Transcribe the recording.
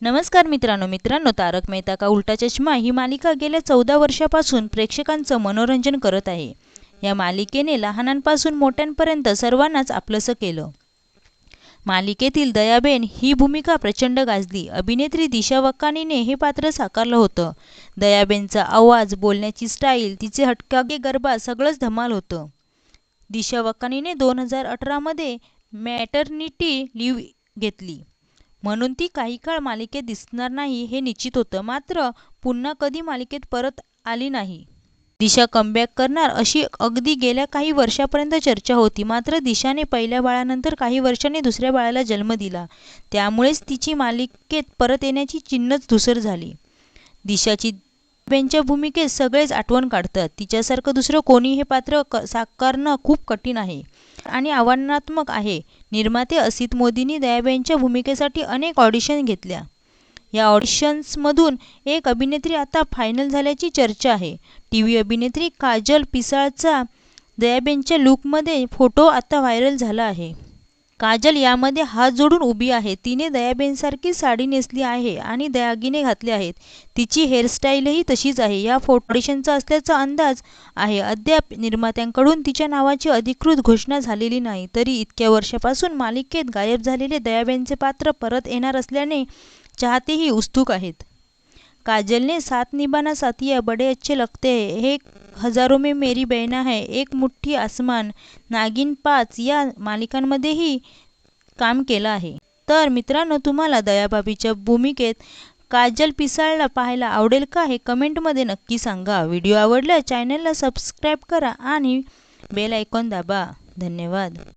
नमस्कार मित्रांनो मित्रांनो तारक मेहता का उलटा चष्मा ही मालिका गेल्या चौदा वर्षापासून प्रेक्षकांचं मनोरंजन करत आहे. या मालिकेने लहानांपासून मोठ्यांपर्यंत सर्वांनाच आपलंसं केलं. मालिकेतील दयाबेन ही भूमिका प्रचंड गाजली. अभिनेत्री दिशा वक्कानीने हे पात्र साकारलं होतं. दयाबेनचा आवाज बोलण्याची स्टाईल तिचे हटकागे गरबा सगळंच धमाल होतं. दिशा वक्कानीने दोन हजार अठरामध्ये मॅटर्निटी लिव्ह घेतली. म्हणून ती काही काळ मालिकेत दिसणार नाही हे निश्चित होतं. मात्र पुन्हा कधी मालिकेत परत आली नाही. दिशा कमबॅक करणार अशी अगदी गेल्या काही वर्षापर्यंत चर्चा होती. मात्र दिशाने पहिल्या बाळानंतर काही वर्षांनी दुसऱ्या बाळाला जन्म दिला. त्यामुळेच तिची मालिकेत परत येण्याची चिन्हच धुसर झाली. दिशाची बेनच्या भूमिकेत सगळेच आठवण काढतात. तिच्यासारखं दुसरं कोणी हे पात्र क साकारणं खूप कठीण आहे. आणि आव्हानात्मक आहे. निर्माते असित मोदींनी दयाबेनच्या भूमिकेसाठी अनेक ऑडिशन घेतल्या. या ऑडिशन्समधून एक अभिनेत्री आता फायनल झाल्याची चर्चा आहे. टी व्ही अभिनेत्री काजल पिसाळचा दयाबेनच्या लुकमध्ये फोटो आता व्हायरल झाला आहे. काजल यामध्ये हात जोडून उभी आहे. तिने दयाबेनसारखी साडी नेसली आहे आणि दागिने घातले आहेत. तिची हेअरस्टाईलही तशीच आहे. या फोटोडेशनचा असल्याचा अंदाज आहे. अद्याप निर्मात्यांकडून तिच्या नावाची अधिकृत घोषणा झालेली नाही. तरी इतक्या वर्षापासून मालिकेत गायब झालेले दयाबेनचे पात्र परत येणार असल्याने चाहतेही उत्सुक आहेत. काजलने साथ निभाना साथिया बडे अच्छे लगते हे हजारो में मेरी बहना है एक मुठ्ठी आसमान नागिन पाच या मालिकांमध्येही काम केलं आहे. तर मित्रांनो तुम्हाला दयाबाबीच्या भूमिकेत काजल पिसाळला पाहायला आवडेल का हे कमेंटमध्ये नक्की सांगा. व्हिडिओ आवडल्यास चॅनलला सबस्क्राईब करा आणि बेल आयकॉन दाबा. धन्यवाद.